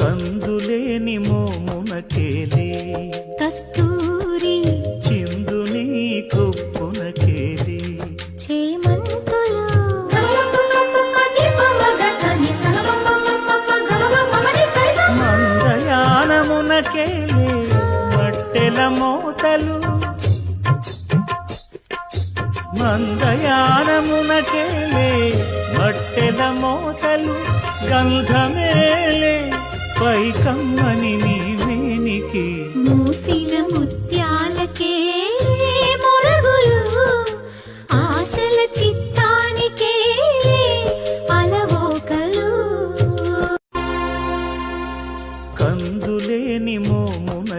కందులేని మోమునకేలే. కస్తూరి చిందుని చేమంతులు. మందయానమునకేలే మట్టెల మోతలు. మందయానమునకేలే మట్టెల మోతలు గంధమేలే. కై కమ్మని నీవేనికి మూసిన ముత్యాలకే మొరగులు ఆశల చిత్తానికే అలవోకలు. కందులేని మోమున